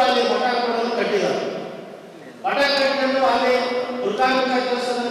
ಅಲ್ಲಿ ಮಠಗಳನ್ನು ಕಟ್ಟಿದರು ಮಠ ಕಟ್ಟಿಕೊಂಡು ಅಲ್ಲಿ ವೃತ್ತಾಂತ ಕೆಲಸದ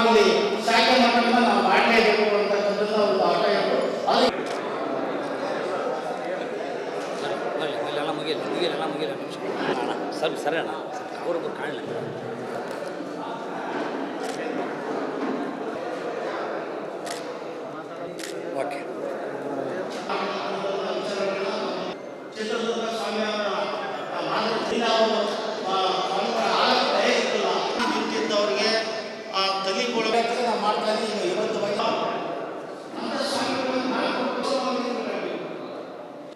ಇಲ್ಲಿ ಶಾಖೆ ಮಟ್ಟವನ್ನು ನಾವು ಮಾಡಲೇಬೇಕು ಅಂತಕ್ಕಂಥದ್ದು ಒಂದು ಆಟ ಇತ್ತು ಅದು ಮುಗಿಯಲ್ಲ ಮುಗಿಯಲ್ಲ ಮುಗಿಯಲ್ಲ ಸರ್, ಸರಿ ಅಣ್ಣ. ಅವ್ರಿಗೂ ಕಾಣಲಿ ಓಕೆ ಚಿತ್ರದುರ್ಗ ಸ್ವಾಮಿಯವರ ಮಾರ್ಗದರ್ಶನ ಅವರು, ಆ, ಸ್ವಾಮಿಗಳ ಆಳಕ್ಕೆ ದಯಿಸಿಲ್ಲ. ನಿಂತಿದ್ದವ್ರಿಗೆ ಆ ತಲೆಗಳು ನಾವು ಮಾಡ್ತಾ ಇದ್ದೀವಿ ಈಗ ಇವತ್ತು ಬಗ್ಗೆ ನಮ್ಮ ಸ್ವಾಮಿಗಳನ್ನು ನಾವು ಉತ್ಸವವನ್ನು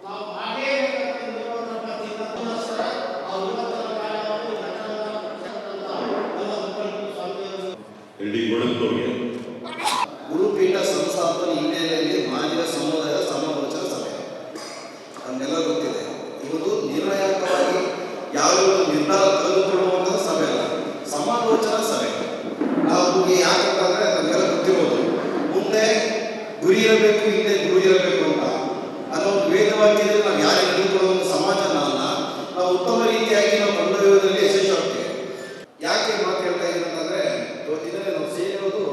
ನಾವು ಮಾಡೇ ಬೇಕಾದ ಇವತ್ತರ ಪ್ರತಿಯೊಂದು ಪುನಸ್ಕಾರ ಅವ್ರು ಇವತ್ತರ ಕಾರ್ಯವನ್ನು ಈ ನಟನೆಯನ್ನು ನಮ್ಮ ಮುಖಂಡರು ಸ್ವಾಮಿಯವರು ಎಲ್ ಡಿ ಗೋಡಂತವ್ರಿಗೆ ಗುರುಪೀಠ ಸಂಸ್ಥಾಪನ ಹಿನ್ನೆಲೆಯಲ್ಲಿ ಮಾದಿಗ ಸಮುದಾಯ ಸಮಾಲೋಚನಾ ಸಭೆ. ನಮಗೆಲ್ಲ ಗೊತ್ತಿದೆ. ಇವತ್ತು ನಿರ್ಣಾಯಕವಾಗಿ ಯಾರು ನಿರ್ಧಾರ ತೆಗೆದುಕೊಳ್ಳುವಂತಹ ಸಭೆ ಅಲ್ಲ, ಸಮಾಲೋಚನಾ ಸಭೆ. ನಾವು ಯಾಕಂತಂದ್ರೆ ನಮಗೆಲ್ಲ ಗೊತ್ತಿರೋದು ಮುಂದೆ ಗುರಿ ಇರಬೇಕು, ಹಿಂದೆ ಗುರು ಇರಬೇಕು ಅಂತ. ಅನ್ನೋ ವೇದವಾಕ್ಯದಲ್ಲಿ ನಾವು ಯಾರಿಗೆ ನಡೆದುಕೊಳ್ಳೋ ಒಂದು ಸಮಾಜನ ಅಲ್ಲ ನಾವು ಉತ್ತಮ ರೀತಿಯಾಗಿ ನಾವು ಕೊಂಡೊಯ್ಯುವುದರಲ್ಲಿ ಯಶಸ್ವಿಯಾಗ್ತೇವೆ ಯಾಕೆ ಮಾತು ಹೇಳ್ತಾ ಇದ್ದೀನಿ ಅಂತಂದ್ರೆ ಇವತ್ತಿನಲ್ಲಿ ನಾವು ಸೇರಿರೋದು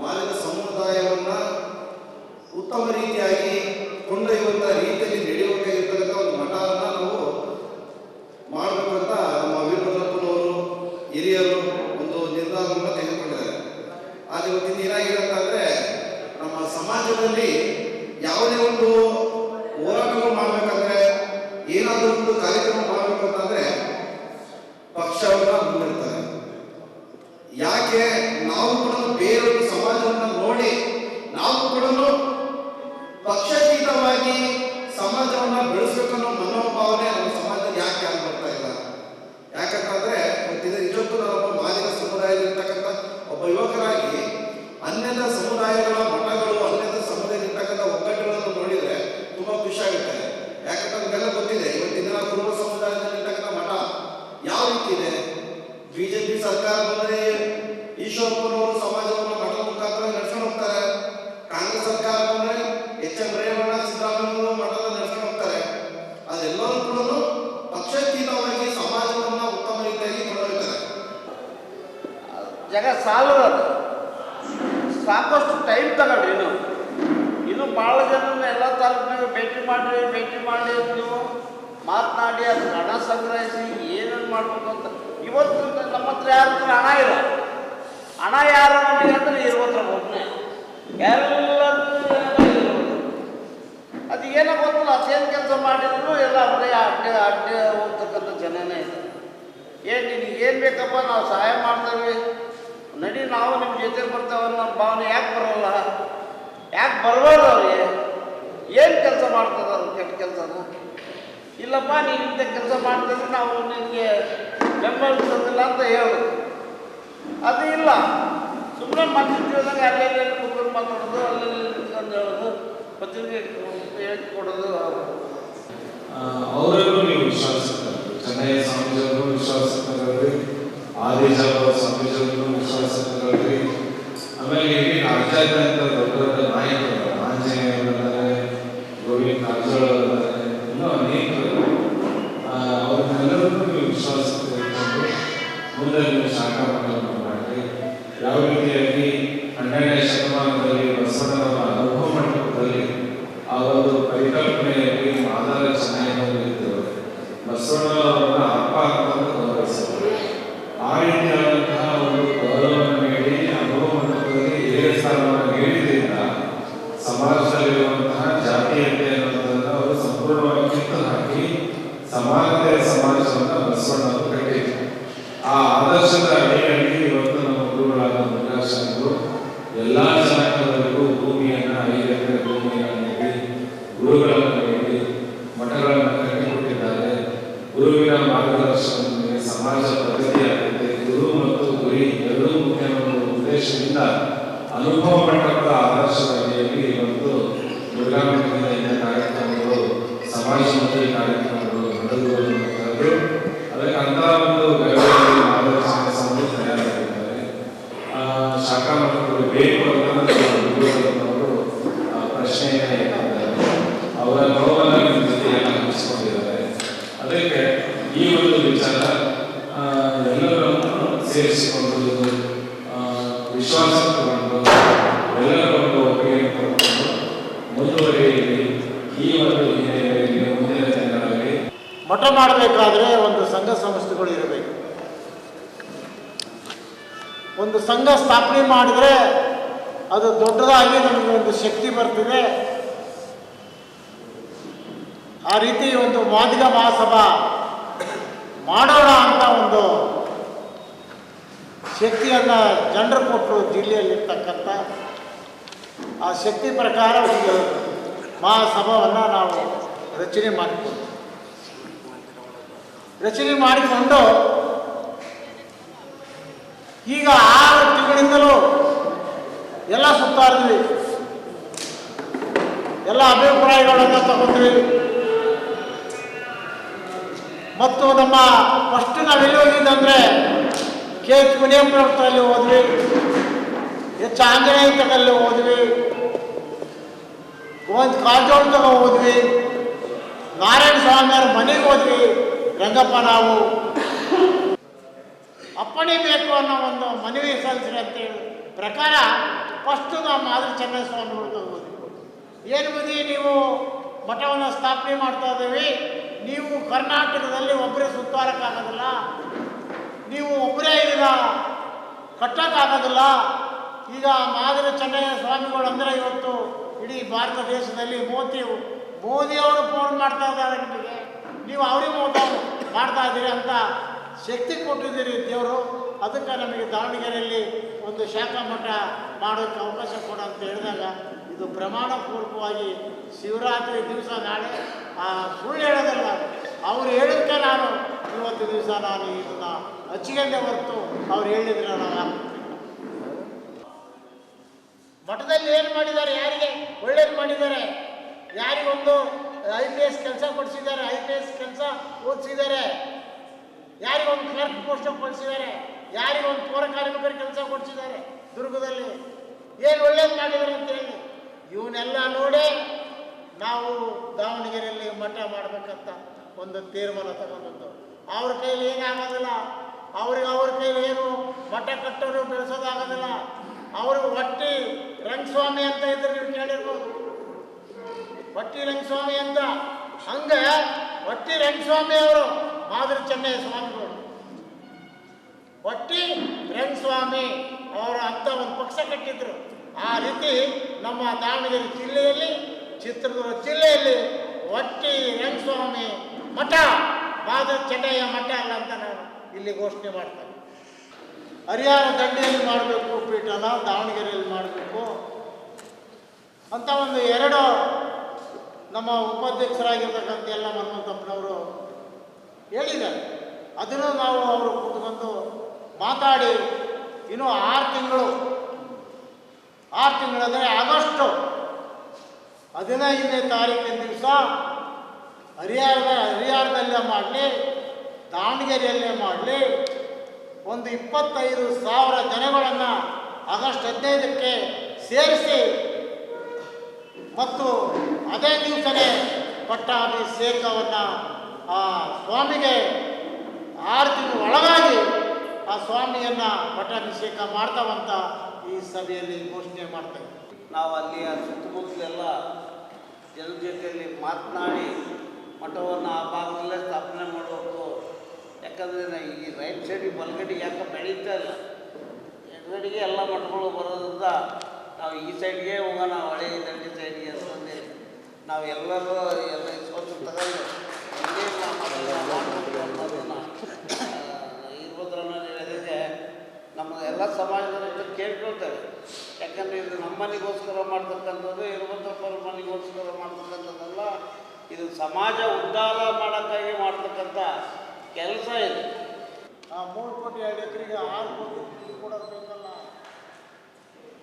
ಮಾನವ ಸಮುದಾಯವನ್ನ ಉತ್ತಮ ರೀತಿಯಾಗಿ ಕೊಂಡೊಯ್ಯುವಂತ ರೀತಿಯಲ್ಲಿ ನಡೆಯಬೇಕಾಗಿರ್ತಕ್ಕಂಥ ಒಂದು ಮಠವನ್ನ ನಾವು ಮಾಡಬೇಕು ಅಂತ ನಮ್ಮ ವೀರಭದ್ರಪ್ಪನವರು ಹಿರಿಯರು ಒಂದು ನಿರ್ಧಾರವನ್ನು ತೆಗೆದುಕೊಂಡಿದ್ದಾರೆ ಆದರೆ ಇವತ್ತಿನ ಏನಾಗಿದೆ ಅಂತಂದ್ರೆ ನಮ್ಮ ಸಮಾಜದಲ್ಲಿ ಯಾವುದೇ ಒಂದು ಹೋರಾಟಗಳು ಮಾಡಬೇಕಂದ್ರೆ ಏನಾದರೂ ಒಂದು ಕಾರ್ಯಕ್ರಮ ಮಾಡಬೇಕು ಅಂತಂದ್ರೆ ಪಕ್ಷವನ್ನ ಮುನ್ನಿಡ್ತಾರೆ ಯಾಕೆ ನಾವು ಕೂಡ ಬೇರೊಂದು ಸಮಾಜವನ್ನು ನೋಡಿ ನಾವು ಕೂಡ ಪಕ್ಷಾತೀತವಾಗಿ ಸಮಾಜವನ್ನ ಬೆಳೆಸಬೇಕನ್ನೋ ಮನೋಭಾವನೆ ನಮ್ಮ ಸಮಾಜದಲ್ಲಿ ಯಾಕೆ ಆಗಿ ಬರ್ತಾ ಇಲ್ಲ ಯಾಕಂತಂದ್ರೆ ಇವತ್ತಿನ ನಿಜಕ್ಕೂ ನಾವೊಬ್ಬ ಮಾದಿಗ ಸಮುದಾಯದಲ್ಲಿರ್ತಕ್ಕಂಥ ಒಬ್ಬ ಯುವಕರಾಗಿ ಅನ್ಯದ ಸಮುದಾಯಗಳ ಮಠಗಳು ಅನ್ಯದ ಸಮುದಾಯದಲ್ಲಿರ್ತಕ್ಕಂಥ ಒಗ್ಗಟ್ಟುಗಳನ್ನು ನೋಡಿದ್ರೆ ತುಂಬಾ ಖುಷಿ ಆಗುತ್ತೆ ಯಾಕಂದ್ರೆ ನಮಗೆಲ್ಲ ಗೊತ್ತಿದೆ ಇವತ್ತಿನ ದಿನ ಕುರುಬ ಸಮುದಾಯದಲ್ಲಿರ್ತಕ್ಕಂಥ ಮಠ ಯಾವ ರೀತಿ ಇದೆ? ಬಿಜೆಪಿ ಸರ್ಕಾರ ಬಂದರೆ ಈಶ್ವರಪ್ಪನವರು ಸಮಾಜವನ್ನು ಮಠದ ಮುಖಾಂತರ ನಡೆಸ್ಕೊಂಡು ಹೋಗ್ತಾರೆ. ಕಾಂಗ್ರೆಸ್ ಸರ್ಕಾರ ಬಂದರೆ ಎಚ್ ಎಂ ರೇವಣ್ಣ ಸಿದ್ದರಾಮಯ್ಯವರು ಮಠದ ನಡೆಸ್ಕೊಂಡು ಹೋಗ್ತಾರೆ. ಅದೆಲ್ಲರೂ ಕೂಡ ಪಕ್ಷಾತೀತವಾಗಿ ಸಮಾಜವನ್ನು ಉತ್ತಮ ರೀತಿಯಾಗಿ ಕೊಂಡೊಯ್ತಾರೆ ಜಗ ಸಾಲು ಸಾಕಷ್ಟು ಟೈಮ್ ತಗೊಳ್ರಿ ಇನ್ನು. ಇನ್ನು ಭಾಳ ಜನ ಎಲ್ಲ ತಾಲೂಕಿನಾಗ ಭೇಟಿ ಮಾಡಿ ಭೇಟಿ ಮಾಡಿ ನೀವು ಮಾತನಾಡಿ, ಅದು ಹಣ ಸಂಗ್ರಹಿಸಿ ಏನೇನು ಮಾಡಬೇಕು ಅಂತ. ಇವತ್ತು ನಮ್ಮ ಹತ್ರ ಯಾರ ಹತ್ರ ಹಣ ಇಲ್ಲ. ಹಣ ಯಾರು ಅಂದ್ರೆ ಇರುವತ್ರ ಒಬ್ಬನೇ ಎಲ್ಲರೂ ಅದು ಏನೋ ಗೊತ್ತಿಲ್ಲ ಅದೇನು ಕೆಲಸ ಮಾಡಿದ್ರು ಎಲ್ಲ ಅವರೇ ಅಡ್ಡೆ ಅಡ್ಡೆ ಹೋಗ್ತಕ್ಕಂಥ ಜನನೇ ಇದೆ ಏನು ನಿನಗೆ ಏನು ಬೇಕಪ್ಪ, ನಾವು ಸಹಾಯ ಮಾಡ್ತೇವೆ ನಡಿ, ನಾವು ನಿಮ್ಮ ಜೊತೆ ಬರ್ತೇವೆ ಅನ್ನೋ ಭಾವನೆ ಯಾಕೆ ಬರೋಲ್ಲ? ಯಾಕೆ ಬರಬಾರ್ದು ಅವ್ರಿಗೆ? ಏನು ಕೆಲಸ ಮಾಡ್ತಾರೆ ಅದು ಕೆಟ್ಟ ಕೆಲಸನ? ಇಲ್ಲಪ್ಪ ನೀನು ಇಂಥ ಕೆಲಸ ಮಾಡ್ತಿದ್ರೆ ನಾವು ನಿನಗೆ ಬೆಂಬಲಿಸೋದಿಲ್ಲ ಅಂತ ಹೇಳು ಅದು ಇಲ್ಲ ಸುಮ್ಮನೆ ಮನಸ್ಸು ಹೋದಾಗ ಅಲ್ಲೆಲ್ಲಿ ಕುತ್ಕೊಂಡು ಮಾತಾಡೋದು ಅಲ್ಲೆಲ್ಲಿ ನಿಂತ್ಕೊಂಡು ಹೇಳೋದು ಪತ್ರಿಕೆ ಹೇಳ್ಕೊಡೋದು ಅವರಲ್ಲೂ ನೀವು ವಿಶ್ವಾಸಿಸ್ತಾರೆ ಚೆನ್ನೈ ಸ್ವಾಮೀಜಿಯವರು ವಿಶ್ವಾಸಿಸ್ತಾರ್ರಿ ಆದಿಜಾಬ ಸ್ವಾಮೀಜಿಯವರು ವಿಶ್ವಾಸಿಸ್ತಾರ್ರಿ ಆಮೇಲೆ ಇಲ್ಲಿ ರಾಜ್ಯಾದ್ಯಂತ ದೊಡ್ಡ ದೊಡ್ಡ ನಾಯಕರು ಚೆನ್ನಾಗಿ ಇದ್ದವರು ಅಪ್ಪ ಅಂತ ಆ ರೀತಿಯಾದಂತಹ ಒಂದು ಗೌರವವನ್ನು ನೀಡಿ ಅನುಭವ ಮಂಟಪದಲ್ಲಿ ಹಿರಿಯ ಸ್ಥಾನವನ್ನು ನೀಡಿದ್ರಿಂದ ಸಮಾಜದಲ್ಲಿರುವಂತಹ ಜಾತೀಯತೆ ಅವರು ಸಂಪೂರ್ಣವಾಗಿ ಕಿತ್ತು ಹಾಕಿ ಸಮಾನತೆಯ ಸಮಾಜವನ್ನು ಆ ಆದರ್ಶದ ಅಡಿಯಲ್ಲಿ ಇವತ್ತು ನಮ್ಮ ಗುರುಗಳಾದ ಮುರುಘಾಸ್ವಾಮಿಗಳು ಎಲ್ಲಾ ಜನಾಂಗದವರಿಗೂ ಭೂಮಿಯನ್ನ ಐದು ಎಕರೆ ಭೂಮಿಯನ್ನು ನೀಡಿ ಗುರುಗಳನ್ನು ನೀಡಿ ಮಠಗಳನ್ನು ಕಟ್ಟಿಕೊಟ್ಟಿದ್ದಾರೆ ಗುರುವಿನ ಮಾರ್ಗದರ್ಶನದೊಂದಿಗೆ ಸಮಾಜ ಪ್ರಗತಿಯಾಗುತ್ತೆ ಗುರು ಮತ್ತು ಗುರಿ ಎರಡೂ ಮುಖ್ಯ ಅನ್ನೋ ಉದ್ದೇಶದಿಂದ ಅನುಭವ ಮಂಟಪದ ಆದರ್ಶದ ಅಡಿಯಲ್ಲಿ ಇವತ್ತು ಇಂಥ ಕಾರ್ಯಕ್ರಮಗಳು ಸಮಾಜಮುಖಿ ಕಾರ್ಯಕ್ರಮಗಳು ನಡೆದುಕೊಳ್ಳುವಂಥದ್ದು ಅದಕ್ಕೆ ಅಂತ ಒಂದು ತಯಾರಾಗಿದ್ದಾರೆ. ಶಾಖಾ ಮಠಗಳು ಬೇಕು ಅಂತ ಪ್ರಶ್ನೆ ಅವರ ನೋವನ್ನು ಹಂಚಿಕೊಂಡಿದ್ದಾರೆ. ಅದಕ್ಕೆ ಈ ಒಂದು ವಿಚಾರ ಎಲ್ಲರನ್ನು ಸೇರಿಸಿಕೊಂಡು ವಿಶ್ವಾಸ ತಗೊಂಡು ಎಲ್ಲರೂ ಒಂದು ಒಪ್ಪಿಗೆ ಕೊಟ್ಟು ಮುಂದುವರಿಯಲಿ ಈ ಒಂದು ಹಿನ್ನೆಲೆಯಲ್ಲಿ ಮುಂದಿನ ದಿನಗಳಲ್ಲಿ ಮಠ ಮಾಡಬೇಕಾದ್ರೆ ಒಂದು ಸಂಘ ಸಂಸ್ಥೆಗಳು ಇರಬೇಕು. ಒಂದು ಸಂಘ ಸ್ಥಾಪನೆ ಮಾಡಿದರೆ ಅದು ದೊಡ್ಡದಾಗಿ ನಮಗೆ ಒಂದು ಶಕ್ತಿ ಬರ್ತಿದೆ. ಆ ರೀತಿ ಒಂದು ಮಾದಿಗ ಮಹಾಸಭಾ ಮಾಡೋಣ ಅಂತ ಒಂದು ಶಕ್ತಿಯನ್ನು ಜನರು ಕೊಟ್ಟರು ಜಿಲ್ಲೆಯಲ್ಲಿರ್ತಕ್ಕಂಥ ಆ ಶಕ್ತಿ ಪ್ರಕಾರ ಒಂದು ಮಹಾಸಭಾವನ್ನು ನಾವು ರಚನೆ ಮಾಡಿಕೊಂಡು ರಚನೆ ಮಾಡಿಕೊಂಡು ಈಗ ಆರು ತಿಂಗಳಿಂದಲೂ ಎಲ್ಲ ಸುತ್ತಾಡಿದ್ವಿ ಎಲ್ಲ ಅಭಿಪ್ರಾಯಗಳನ್ನು ತಗೊಂಡ್ವಿ ಮತ್ತು ನಮ್ಮ ಫಸ್ಟ್ ನಾವೆಲ್ಲಿ ಹೋಗಿದ್ದಂದ್ರೆ ಕೆ ಎಚ್ ಮುನಿಯಪ್ಪನವ್ರಲ್ಲಿ ಹೋದ್ವಿ. ಎಚ್ ಆಂಜನೇಯ ತಗಲ್ಲಿ ಹೋದ್ವಿ. ಗೋವಿಂದ ಕಾಜೋಳ ತಗೋ ಹೋದ್ವಿ. ನಾರಾಯಣ ಸ್ವಾಮಿಯವ್ರ ಮನೆಗೆ ಹೋದ್ವಿ. ರಂಗಪ್ಪ ನಾವು ಅಪ್ಪಣೆ ಬೇಕು ಅನ್ನೋ ಒಂದು ಮನವಿ ಸಲ್ಲಿಸಿದಂತೆ ಪ್ರಕಾರ ಫಸ್ಟು ನಾವು ಮಾದರಿ ಚೆನ್ನೈ ಸ್ವಾಮಿಗಳು ಹೋದ್ವಿ ಏನು ಬದಿ ನೀವು ಮಠವನ್ನು ಸ್ಥಾಪನೆ ಮಾಡ್ತಾ ಇದ್ದೀವಿ, ನೀವು ಕರ್ನಾಟಕದಲ್ಲಿ ಒಬ್ಬರೇ ಸುತ್ತಾರಕ್ಕಾಗೋದಿಲ್ಲ, ನೀವು ಒಬ್ಬರೇ ಈಗ ಕಟ್ಟೋಕ್ಕಾಗೋದಿಲ್ಲ. ಈಗ ಮಾದರಿ ಚೆನ್ನಯ್ಯ ಸ್ವಾಮಿಗಳು ಅಂದರೆ ಇವತ್ತು ಇಡೀ ಭಾರತ ದೇಶದಲ್ಲಿ ಮೋದಿ ಮೋದಿಯವರು ಫೋನ್ ಮಾಡ್ತಾ ಇದ್ದಾರೆ ನೀವು ಅವ್ರಿಗೆ ಒಂದು ಮಾಡ್ತಾ ಇದ್ದೀರಿ ಅಂತ ಶಕ್ತಿ ಕೊಟ್ಟಿದ್ದೀರಿ ದೇವರು, ಅದಕ್ಕೆ ನಮಗೆ ದಾವಣಗೆರೆಯಲ್ಲಿ ಒಂದು ಶಾಖಾ ಮಠ ಮಾಡೋಕ್ಕೆ ಅವಕಾಶ ಕೊಡ ಅಂತ ಹೇಳಿದಾಗ ಇದು ಪ್ರಮಾಣ ಪೂರ್ವಕವಾಗಿ ಶಿವರಾತ್ರಿ ದಿವಸ ನಾಳೆ, ಆ ಸುಳ್ಳು ಹೇಳೋದಲ್ಲ, ಅವ್ರು ಹೇಳಿದ್ಕೆ ನಾನು ಇವತ್ತು ದಿವಸ ನಾನು ಇದನ್ನು ಹಚ್ಚಿಗೆಂದೆ ಹೊರತು ಅವ್ರು ಹೇಳಿದ್ರೆ ನಾನು. ಮಠದಲ್ಲಿ ಏನು ಮಾಡಿದ್ದಾರೆ? ಯಾರಿಗೆ? ಒಳ್ಳೇದು ಮಾಡಿದ್ದಾರೆ. ಯಾರಿಗೊಂದು ಐ ಪಿ ಎಸ್ ಕೆಲಸ ಕೊಡಿಸಿದ್ದಾರೆ, ಐ ಪಿ ಎಸ್ ಕೆಲಸ ಓದಿಸಿದ್ದಾರೆ, ಯಾರಿಗೊಂದು ಕ್ಲರ್ಕ್ ಪೋಸ್ಟ್ ಕೊಡಿಸಿದ್ದಾರೆ, ಯಾರಿಗೊಂದು ಪೌರ ಕಾರ್ಮಿಕರು ಕೆಲಸ ಕೊಡಿಸಿದ್ದಾರೆ ದುರ್ಗದಲ್ಲಿ. ಏನು ಒಳ್ಳೇದು ಮಾಡಿದ್ರು ಅಂತ ಹೇಳಿ. ಇವನ್ನೆಲ್ಲ ನೋಡಿ ನಾವು ದಾವಣಗೆರೆಯಲ್ಲಿ ಮಠ ಮಾಡಬೇಕಂತ ಒಂದು ತೀರ್ಮಾನ ತಗೊಂಡದ್ದು. ಅವ್ರ ಕೈಲಿ ಏನಾಗೋದಿಲ್ಲ ಅವ್ರಿಗೆ ಅವ್ರ ಕೈಲಿ ಏನು ಮಠ ಕಟ್ಟೋರು ಬೆಳೆಸೋದಾಗೋದಿಲ್ಲ. ಅವರು ಒಟ್ಟಿ ರಂಗಸ್ವಾಮಿ ಅಂತ ಇದ್ರೆ ನೀವು ಕೇಳಿರ್ಬೋದು. ಒಟ್ಟಿ ರಂಗಸ್ವಾಮಿ ಅಂತ ಹಂಗೆ ಒಟ್ಟಿ ರಂಗಸ್ವಾಮಿ ಅವರು ಮಾದರಿ ಚೆನ್ನಯ್ಯ ಸ್ವಾಮಿಗಳು. ಒಟ್ಟಿ ರಂಗಸ್ವಾಮಿ ಅವರು ಅಂತ ಒಂದು ಪಕ್ಷ ಕಟ್ಟಿದ್ರು. ಆ ರೀತಿ ನಮ್ಮ ದಾವಣಗೆರೆ ಜಿಲ್ಲೆಯಲ್ಲಿ, ಚಿತ್ರದುರ್ಗ ಜಿಲ್ಲೆಯಲ್ಲಿ ಒಟ್ಟಿ ರಂಗಸ್ವಾಮಿ ಮಠ, ಮಾದರಿ ಚೆನ್ನಯ್ಯ ಮಠ ಅಲ್ಲ ಅಂತ ನಾನು ಇಲ್ಲಿ ಘೋಷಣೆ ಮಾಡ್ತೇನೆ. ಹರಿಹರ ದಂಡೆಯಲ್ಲಿ ಮಾಡಬೇಕು ಪೀಠನ, ದಾವಣಗೆರೆಯಲ್ಲಿ ಮಾಡಬೇಕು ಅಂತ ಒಂದು ಎರಡು ನಮ್ಮ ಉಪಾಧ್ಯಕ್ಷರಾಗಿರ್ತಕ್ಕಂಥ ಎಲ್ಲ ಹನುಮಂತಪ್ಪನವರು ಹೇಳಿದ್ದಾರೆ. ಅದನ್ನು ನಾವು ಅವರು ಕೂತ್ಕೊಂಡು ಮಾತಾಡಿ, ಇನ್ನು ಆರು ತಿಂಗಳು, ಆರು ತಿಂಗಳಂದರೆ ಆಗಸ್ಟು ಹದಿನೈದನೇ ತಾರೀಕಿನ ದಿವಸ ಹರಿಹರದ, ಹರಿಹರದಲ್ಲೇ ಮಾಡಲಿ, ದಾವಣಗೆರೆಯಲ್ಲೇ ಮಾಡಲಿ, ಒಂದು ಇಪ್ಪತ್ತೈದು ಸಾವಿರ ಜನಗಳನ್ನು ಆಗಸ್ಟ್ ಹದಿನೈದಕ್ಕೆ ಸೇರಿಸಿ, ಮತ್ತು ಅದೇ ದಿವಸನೇ ಪಟ್ಟಾಭಿಷೇಕವನ್ನು ಆ ಸ್ವಾಮಿಗೆ ಆರು ತಿಂಗಳು ಒಳಗಾಗಿ ಆ ಸ್ವಾಮಿಯನ್ನು ಪಟ್ಟಾಭಿಷೇಕ ಮಾಡ್ತಾವಂತ ಈ ಸಭೆಯಲ್ಲಿ ಘೋಷಣೆ ಮಾಡ್ತೇವೆ ನಾವು ಅಲ್ಲಿಯ ಸುತ್ತಮುತ್ತಲೆಲ್ಲ ಜನ ಜೊತೆಯಲ್ಲಿ ಮಾತನಾಡಿ ಮಠವನ್ನು ಆ ಭಾಗದಲ್ಲೇ ಸ್ಥಾಪನೆ ಮಾಡಬೇಕು. ಯಾಕಂದರೆ ಈ ರೈಟ್ ಸೈಡಿಗೆ ಬಲಗಡೆ ಯಾಕೆ ಬೆಳೀತಾ ಇಲ್ಲ. ಎಡಗಡೆಗೆ ಎಲ್ಲ ಮಠಗಳು ಬರೋದ್ರಿಂದ ನಾವು ಈ ಸೈಡ್ಗೆ ಹೋಗೋಣ, ಹೊಳೆ ದಂಡಿ ಸೈಡ್ಗೆ ಅಂತಂದೇಳಿ ನಾವು ಎಲ್ಲರೂ ಎಲ್ಲ ಇಸ್ಕೊಂಡು ತಗೊಂಡು ಇರ್ಬೋದ್ರನ್ನ ಹೇಳಿದ್ರೆ ನಮ್ಮ ಎಲ್ಲ ಸಮಾಜದವರು ಕೇಳ್ಕೊಳ್ತಾರೆ. ಯಾಕಂದರೆ ಇದು ನಮ್ಮ ಮನೆಗೋಸ್ಕರ ಮಾಡ್ತಕ್ಕಂಥದ್ದು ಇರುವಂಥವ್ರ ಮನೆಗೋಸ್ಕರ ಮಾಡ್ತಕ್ಕಂಥದ್ದಲ್ಲ, ಇದು ಸಮಾಜ ಉದ್ಧಾರ ಮಾಡೋಕ್ಕಾಗಿ ಮಾಡ್ತಕ್ಕಂಥ ಕೆಲಸ ಇದು. ಆ ಮೂರು ಕೋಟಿ ಎರಡು ಎಕರೆಗೆ ಆರು ಕೋಟಿ ಕೂಡ